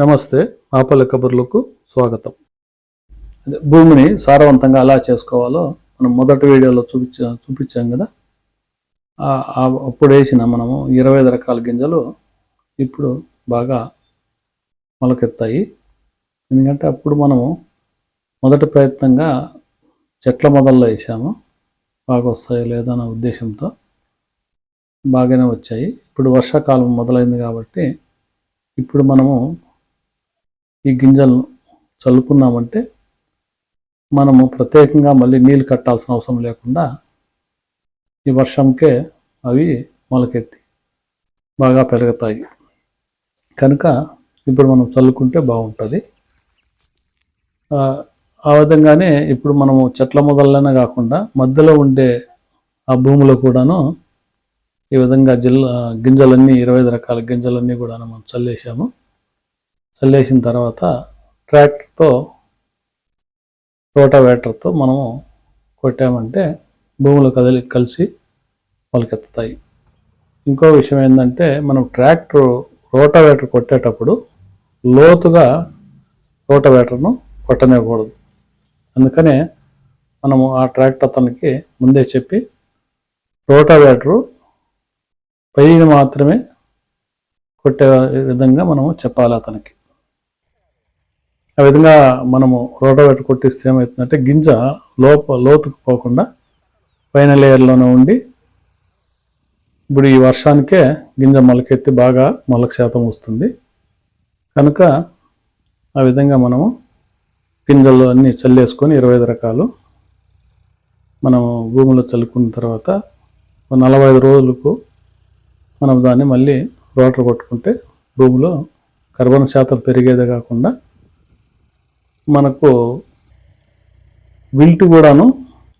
నమస్తే ఆపల కబుర్లకు స్వాగతం. అదే భూమిని సారవంతంగా ఎలా చేసుకోవాలో మనం మొదటి వీడియోలో చూపించా చూపించాం కదా? అప్పుడు వేసిన మనము ఇరవై ఐదు రకాల గింజలు ఇప్పుడు బాగా మొలకెత్తాయి. ఎందుకంటే అప్పుడు మనము మొదటి ప్రయత్నంగా చెట్ల మొదల్లో వేసాము. బాగా వస్తాయో లేదో ఉద్దేశంతో బాగానే వచ్చాయి. ఇప్పుడు వర్షాకాలం మొదలైంది కాబట్టి ఇప్పుడు మనము ఈ గింజలను చల్లుకున్నామంటే మనము ప్రత్యేకంగా మళ్ళీ నీళ్ళు కట్టాల్సిన అవసరం లేకుండా ఈ వర్షంకే అవి మొలకెత్తి బాగా పెరుగుతాయి. కనుక ఇప్పుడు మనం చల్లుకుంటే బాగుంటుంది. ఆ, విధంగానే ఇప్పుడు మనము చెట్ల మొదలనే కాకుండా మధ్యలో ఉండే ఆ భూమిలో కూడాను ఈ విధంగా జిల్లా గింజలన్నీ ఇరవై ఐదు రకాల గింజలన్నీ కూడా మనం చల్లేసాము చల్లేసిన తర్వాత ట్రాక్టర్తో రోటావేటర్తో మనము కొట్టామంటే భూములు కదిలి కలిసి మొలకెత్తుతాయి. ఇంకో విషయం ఏంటంటే మనం ట్రాక్టర్ రోటావేటర్ కొట్టేటప్పుడు లోతుగా రోటావేటర్ను కొట్టనివ్వకూడదు. అందుకనే మనము ఆ ట్రాక్టర్ అతనికి ముందే చెప్పి రోటావేటరు పైన మాత్రమే కొట్టే విధంగా మనము చెప్పాలి అతనికి. ఆ విధంగా మనము రోటోవేటర్ కొట్టిస్తే ఏమవుతుందంటే గింజ లోప లోతుకు పోకుండా పైన లేయర్లోనే ఉండి ఇప్పుడు ఈ వర్షానికే గింజ మొలకెత్తి బాగా మొలక శాతం వస్తుంది. కనుక ఆ విధంగా మనము గింజలు అన్నీ చల్లేసుకొని ఇరవై ఐదు రకాలు మనము భూమిలో చల్లుకున్న తర్వాత నలభై ఐదు రోజులకు మనం దాన్ని మళ్ళీ రోటర్ కొట్టుకుంటే భూమిలో కర్బన శాతం పెరిగేదే కాకుండా మనకు విల్ట్ కూడాను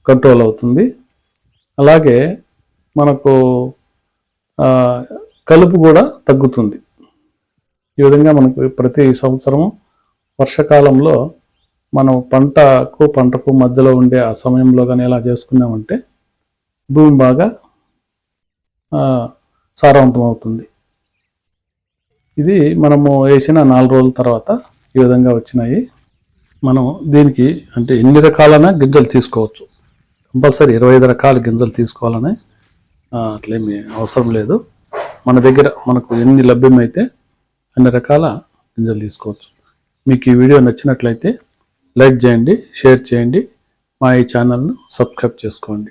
కంట్రోల్ అవుతుంది. అలాగే మనకు కలుపు కూడా తగ్గుతుంది. ఈ విధంగా మనకు ప్రతి సంవత్సరము వర్షాకాలంలో మనం పంటకు పంటకు మధ్యలో ఉండే ఆ సమయంలో కానీ ఎలా చేసుకున్నామంటే భూమి బాగా సారవంతమవుతుంది సారవంతం అవుతుంది. ఇది మనము వేసిన నాలుగు రోజుల తర్వాత ఈ విధంగా వచ్చినాయి. మనం దీనికి అంటే ఎన్ని రకాలైన గింజలు తీసుకోవచ్చు. కంపల్సరీ ఇరవై ఐదు రకాల గింజలు తీసుకోవాలని అట్లేమి అవసరం లేదు. మన దగ్గర మనకు ఎన్ని లభ్యమైతే అన్ని రకాల గింజలు తీసుకోవచ్చు. మీకు ఈ వీడియో నచ్చినట్లయితే లైక్ చేయండి షేర్ చేయండి మా ఈ ఛానల్ను సబ్స్క్రైబ్ చేసుకోండి.